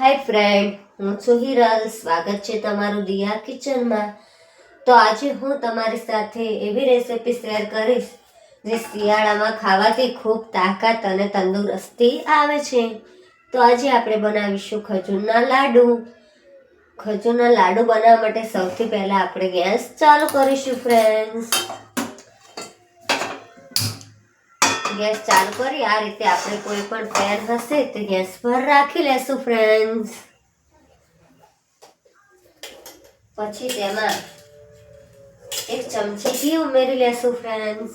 હાય friend હું છું હિરલ. સ્વાગત છે તમારું દિયા કિચનમાં. તો આજે હું તમારી સાથે એવી રેસિપી શેર કરીશ, જે શિયાળામાં ખાવાથી ખૂબ તાકાત અને તંદુરસ્તી આવે છે. તો આજે આપણે બનાવીશું ખજૂરના લાડુ. ખજૂરના લાડુ બનાવવા માટે સૌથી પહેલાં આપણે ગેસ ચાલુ કરીશું ફ્રેન્ડ્સ ગેસ ચાલુ કરી. આ રીતે આપણે કોઈ પણ પેન હશે તો ગેસ પર રાખી લેશું ફ્રેન્ડ્સ પછી તેમાં એક ચમચી ઘી ઉમેરી લેશું ફ્રેન્ડ્સ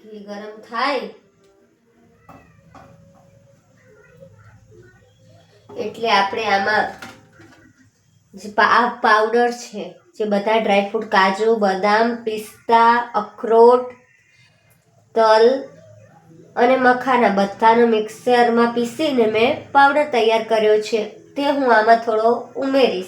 ઘી ગરમ થાય એટલે આપણે આમાં જે પાવડર છે જે બધા ડ્રાયફ્રૂટ કાજુ, બદામ, પિસ્તા, અખરોટ, તલ અને મખાના બધાનો મિક્સરમાં પીસીને મેં પાવડર તૈયાર કર્યો છે. તે હું આમાં થોડો ઉમેરીશ.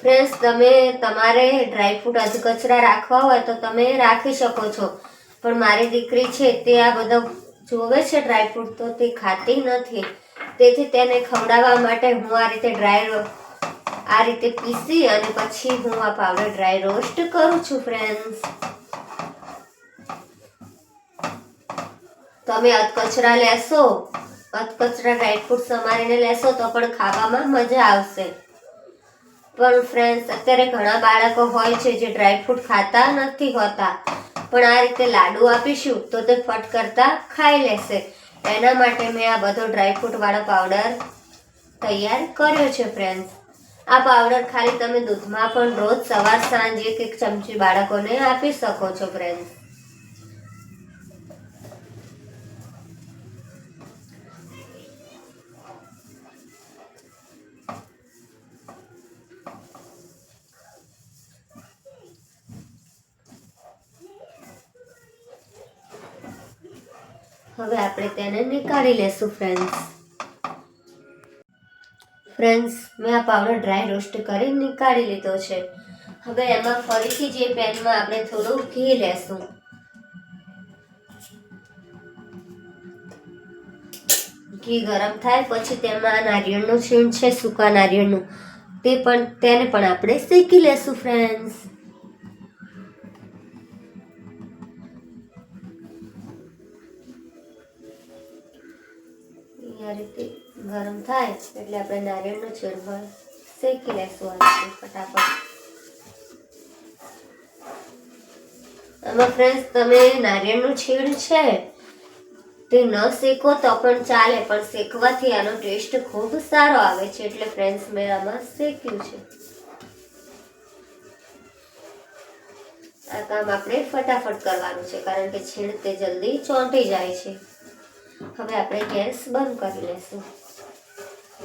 ફ્રેન્ડ્સ તમે તમારે ડ્રાયફ્રૂટ અધકચરા રાખવા હોય તો તમે રાખી શકો છો. પણ મારી દીકરી છે તે આ બધા જોવે છે ડ્રાયફ્રૂટ તો તે ખાતી નથી. તેથી તેને ખવડાવવા માટે હું આ રીતે ડ્રાય આ રીતે પીસી અને પછી હું આ પાવડર ડ્રાય રોસ્ટ કરું છું ફ્રેન્ડ્સ તમે અધકચરા લેશો, અધકચરા ડ્રાયફ્રૂટ સમારીને લેશો તો પણ ખાવામાં મજા આવશે. પણ ફ્રેન્ડ્સ અત્યારે ઘણા બાળકો હોય છે જે ડ્રાયફ્રૂટ ખાતા નથી હોતા. પણ આ રીતે લાડુ આપીશું તો તે ફટ કરતા ખાઈ લેશે. એના માટે મેં આ બધો ડ્રાયફ્રૂટ વાળો પાવડર તૈયાર કર્યો છે ફ્રેન્ડ્સ આ પાવડર ખાલી તમે દૂધમાં પણ રોજ સવાર સાંજ એક એક ચમચી બાળકોને આપી શકો છો ફ્રેન્ડ્સ હવે આપણે તેને નીકાળી લેશું ફ્રેન્ડ્સ ફ્રેન્ડ્સ મેં આ પાવડર ડ્રાય રોસ્ટ કરી નીકાળી લીધો છે. હવે એમાં ફરીથી જે પેનમાં આપણે થોડું ઘી લેશું. ઘી ગરમ થાય પછી તેમાં નારિયેળનું છીણ છે, સૂકા નારિયેળનું. તે પણ, તેને પણ આપણે શેકી લેશું ફ્રેન્ડ્સ આ રીતે ગરમ થાય એટલે આપણે નારિયેળનો પણ શેકી લેશું આ ફટાફટ. આમાં ફ્રેન્ડ્સ તમે નારિયેળનું છીણ છે? તે ન શેકો તો પણ ચાલે, પણ શેકવાથી આનો ટેસ્ટ ખૂબ સારો આવે છે એટલે ફ્રેન્ડ્સ મેં આમાં શેક્યું છે. આ કામ આપણે ફટાફટ કરવાનું છે, કારણ કે છીણ તે જલ્દી ચોંટી જાય છે. હવે આપણે ગેસ બંધ કરી લેશું.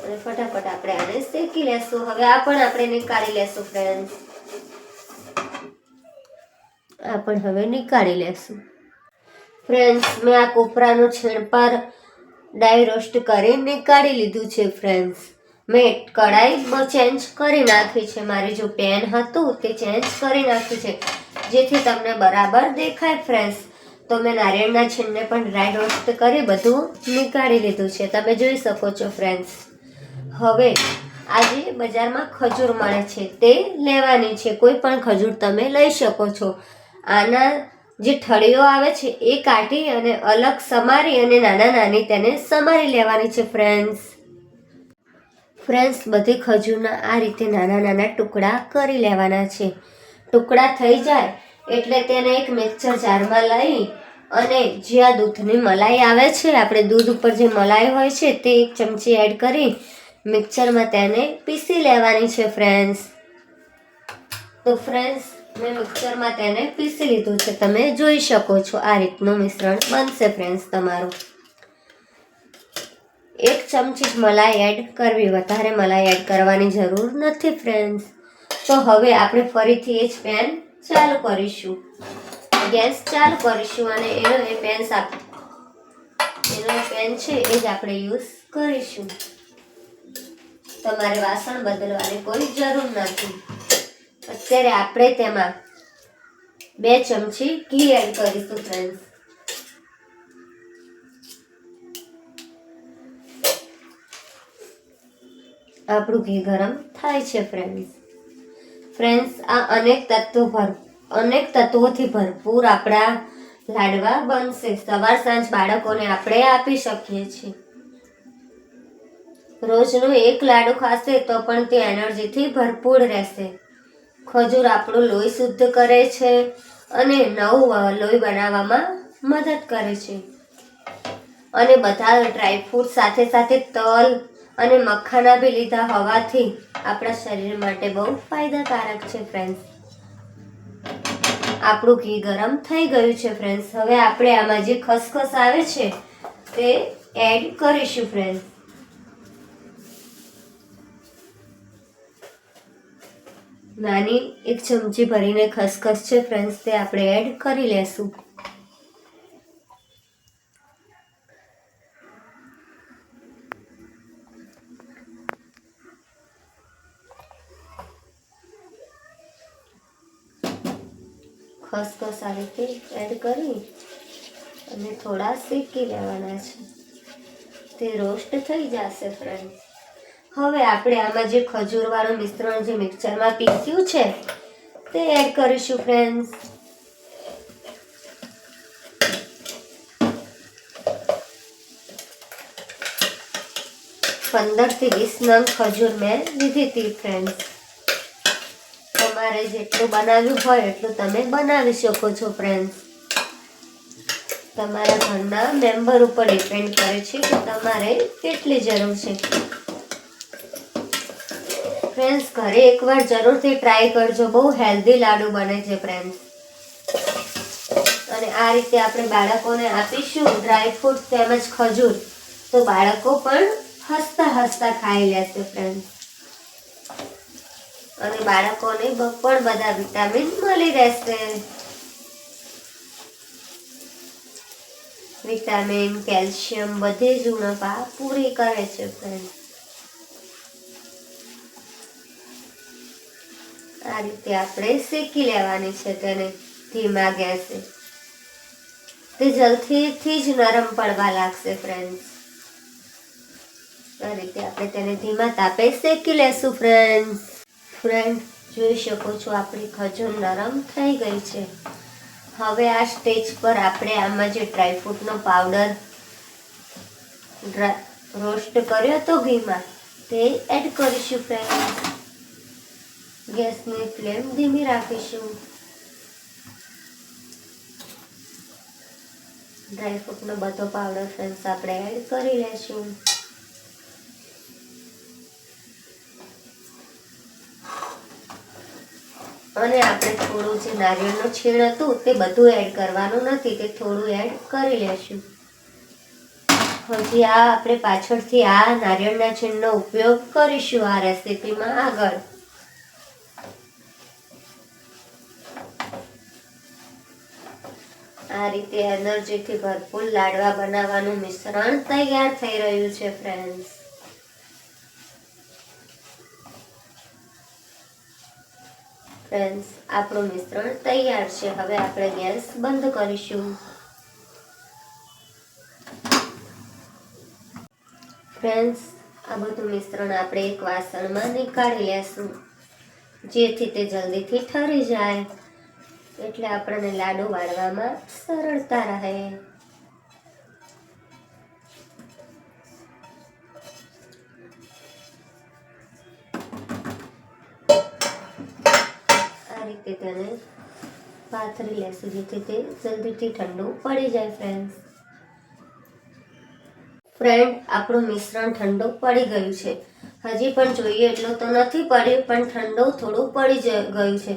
અને ફટાફટ આપણે આને શેકી લેશું. હવે આ પણ આપણે નીકાળી લેશું ફ્રેન્ડ્સ આ પણ હવે નીકાળી લેશું. ફ્રેન્ડ્સ મેં આ કોપરાનું છેડ પર ડાય રોસ્ટ કરી નીકાળી લીધું છે ફ્રેન્ડ્સ મેં કઢાઈ ચેન્જ કરી નાખી છે. મારી જો પેન હતું તે ચેન્જ કરી નાખ્યું છે, જેથી તમને બરાબર દેખાય ફ્રેન્ડ્સ તો મેં નારિયેળના છીણને પણ ડ્રાય રોસ્ટ કરી બધું નીકાળી લીધું છે. તમે જોઈ શકો છો ફ્રેન્ડ્સ હવે આજે બજારમાં ખજૂર મળે છે. તે લેવાની છે. કોઈ પણ ખજૂર તમે લઈ શકો છો. આના જે ઠળીઓ આવે છે એ કાઢી અને અલગ સમારી અને નાના નાની તેને સમારી લેવાની છે ફ્રેન્ડ્સ ફ્રેન્ડ્સ બધી ખજૂરના આ રીતે નાના નાના ટુકડા કરી લેવાના છે. ટુકડા થઈ જાય એટલે તેને એક મિક્સર જારમાં લઈ અને જે આ દૂધની મલાઈ આવે છે, આપણે દૂધ ઉપર જે મલાઈ હોય છે, તે એક ચમચી એડ કરી મિક્સરમાં તેને પીસી લેવાની છે ફ્રેન્ડ્સ તો ફ્રેન્ડ્સ મેં મિક્સરમાં તેને પીસી લીધું છે. તમે જોઈ શકો છો, આ રીતનું મિશ્રણ બનશે ફ્રેન્ડ્સ તમારું. એક ચમચી મલાઈ એડ કરવી, વધારે મલાઈ એડ કરવાની જરૂર નથી ફ્રેન્ડ્સ તો હવે આપણે ફરીથી એ જ પેન ચાલુ કરીશું. ગેસ ચાલુ કરીશું અને એનો એ પેન સાફ એનો પેન છે એ જ આપણે યુઝ કરીશું. તમારે વાસણ બદલવાની કોઈ જરૂર નથી. અત્યારે આપણે તેમાં બે ચમચી ઘી એડ કરીશું ફ્રેન્ડ્સ આપણું ઘી ગરમ થાય છે ફ્રેન્ડ્સ ફ્રેન્ડ્સ આ અનેક તત્વો ભર અનેક તત્વોથી ભરપૂર આપણા લાડવા બનશે. સવાર સાંજ બાળકોને આપણે આપી શકીએ છીએ. રોજનો એક લાડુ ખાશે તો પણ તે એનર્જીથી ભરપૂર રહેશે. ખજૂર આપણું લોહી શુદ્ધ કરે છે અને નવું લોહી બનાવવામાં મદદ કરે છે. અને બધા ડ્રાયફ્રૂટ સાથે સાથે તલ અને મખાના બી લીધા હોવાથી આપણા શરીર માટે બહુ ફાયદાકારક છે ફ્રેન્ડ્સ આપણું ઘી ગરમ થઈ ગયું છે ફ્રેન્ડ્સ હવે આપણે આમાં જે ખસખસ આવે છે, તે એડ કરીશું ફ્રેન્ડ્સ નાની એક ચમચી ભરીને ખસખસ છે ફ્રેન્ડ્સ તે આપણે એડ કરી લેશું. ખસખસ આ રીતે એડ કરી અને થોડા શેકી લેવાના છે. તે રોસ્ટ થઈ જશે ફ્રેન્ડ હવે આપણે આમાં જે ખજૂરવાળું મિશ્રણ જે મિક્સરમાં પીસ્યું છે, તે એડ કરીશું ફ્રેન્ડ્સ પંદરથી વીસ નંગ ખજૂર મેં લીધી હતી ફ્રેન્ડ્સ તમારે જેટલું બનાવ્યું હોય એટલું તમે બનાવી શકો છો ફ્રેન્ડ્સ તમારા ઘરના મેમ્બર ઉપર ડિપેન્ડ કરે છે કે તમારે કેટલી જરૂર છે. ફ્રેન્ડ્સ ઘરે એકવાર જરૂરથી ટ્રાય કરજો. બહુ હેલ્ધી લાડુ બને છે ફ્રેન્ડ્સ અને આ રીતે આપણે બાળકોને આપીશું ડ્રાય ફ્રૂટ તેમજ ખજૂર. તો બાળકો પણ હસતા હસતા ખાઈ લેશે ફ્રેન્ડ્સ અને બાળકોને પણ બધા વિટામિન મળી રહેશે. વિટામિન કેલ્શિયમ બધે જ ઉણપા પૂરી કરે છે ફ્રેન્ડ આ રીતે આપણે શેકી લેવાની છે તેને ધીમા ગેસે. તે જલ્દીથી જ નરમ પડવા લાગશે ફ્રેન્ડ્સ આ રીતે આપણે તેને ધીમા તાપે શેકી લેશું ફ્રેન્ડ્સ ફ્રેન્ડ જોઈ શકો છો, આપણી ખજૂર નરમ થઈ ગઈ છે. હવે આ સ્ટેજ પર આપણે આમાં જે ડ્રાયફ્રૂટનો પાવડર રોસ્ટ કર્યો હતો ઘીમાં, તે એડ કરીશું ફ્રેન્ડ ગેસની ફ્લેમ ધીમી રાખીશું. ડ્રાયફ્રૂટનો બધો પાવડર ફ્રેન્ડ્સ આપણે એડ કરી લેશું. અને આપણે થોડું જે નારિયેળનું છીણ હતું તે બધું એડ કરવાનું નથી, તે થોડું એડ કરી લેશું. હજી આ આપણે પાછળથી આ નારિયેળના છીણનો ઉપયોગ કરીશું આ રેસીપીમાં આગળ. આ રીતે એનર્જીથી ભરપૂર લાડવા બનાવવાનું મિશ્રણ તૈયાર થઈ રહ્યું છે ફ્રેન્ડ્સ ફ્રેન્ડ્સ આપણું મિશ્રણ તૈયાર છે. હવે આપણે ગેસ બંધ કરીશું. ફ્રેન્ડ્સ આ બધું મિશ્રણ આપણે એક વાસણમાં નીકાળી લેશું. જેથી તે જલ્દીથી ઠરી જાય. એટલે આપણને લાડુ વાળવામાં સરળતા રહે. રીતે તેને પાથરી લેશું, જેથી તે જલ્દીથી ઠંડુ પડી જાય ફ્રેન્ડ્સ ફ્રેન્ડ આપણું મિશ્રણ ઠંડુ પડી ગયું છે. હજી પણ જોઈએ એટલું તો નથી પડ્યું, પણ ઠંડુ થોડું પડી ગયું છે.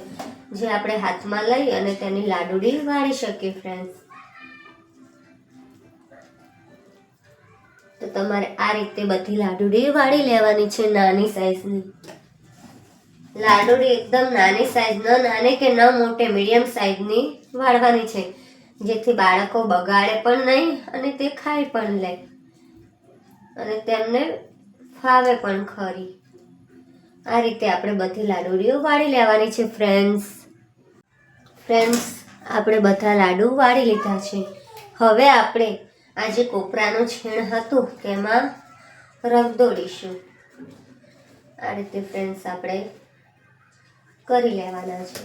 જે આપણે હાથમાં લઈ અને તેની લાડુડી વાળી શકીએ ફ્રેન્ડ્સ તો તમારે આ રીતે બધી લાડુડી વાળી લેવાની છે, નાની સાઈઝની લાડુડી એકદમ નાની સાઈઝ ન નાની કે ન મોટે મીડિયમ સાઈઝની વાળવાની છે. જેથી બાળકો બગાડે પણ નહીં અને તે ખાઈ પણ લે. અને તેમને ફાવે પણ ખરી. આ રીતે આપણે બધી લાડુડીઓ વાળી લેવાની છે ફ્રેન્ડ્સ ફ્રેન્ડ્સ આપણે બધા લાડુ વાળી લીધા છે. હવે આપણે આ જે કોપરાનું છીણ હતું, તેમાં રંગ દોડીશું આ રીતે ફ્રેન્ડ્સ આપણે કરી લેવાના છે.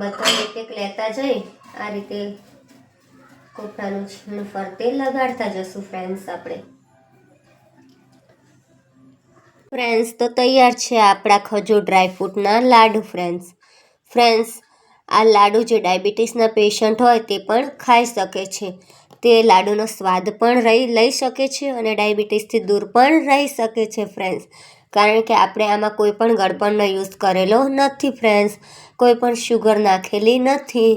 બધા એક એક લેતા જઈ, આ રીતે કોપરાનું છીણ ફરતે લગાડતા જશું ફ્રેન્ડ્સ આપણે. ફ્રેન્ડ્સ તો તૈયાર છે આપણા ખજૂર ડ્રાયફ્રૂટના લાડુ ફ્રેન્ડ્સ ફ્રેન્ડ્સ આ લાડુ જે ડાયાબિટીસના પેશન્ટ હોય તે પણ ખાઈ શકે છે. તે લાડુનો સ્વાદ પણ રહી, લઈ શકે છે અને ડાયાબિટીસથી દૂર પણ રહી શકે છે ફ્રેન્ડ્સ કારણ કે આપણે આમાં કોઈ પણ ગળપણનો યુઝ કરેલો નથી ફ્રેન્ડ્સ કોઈ પણ શુગર નાખેલી નથી.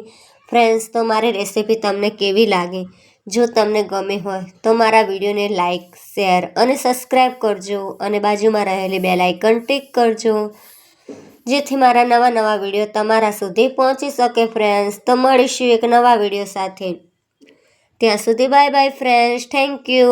ફ્રેન્ડ્સ તો મારી રેસીપી તમને કેવી લાગી? જો તમને ગમે હોય, તો મારા વિડીયોને લાઇક શેર અને સબસ્ક્રાઈબ કરજો અને બાજુમાં રહેલી બે લાઇકન ટિક કરજો. જેથી મારા નવા નવા વીડિયો તમારા સુધી પહોંચી શકે ફ્રેન્ડ્સ તો મળીશું એક નવા વીડિયો સાથે. ત્યાં સુધી bye bye friends thank you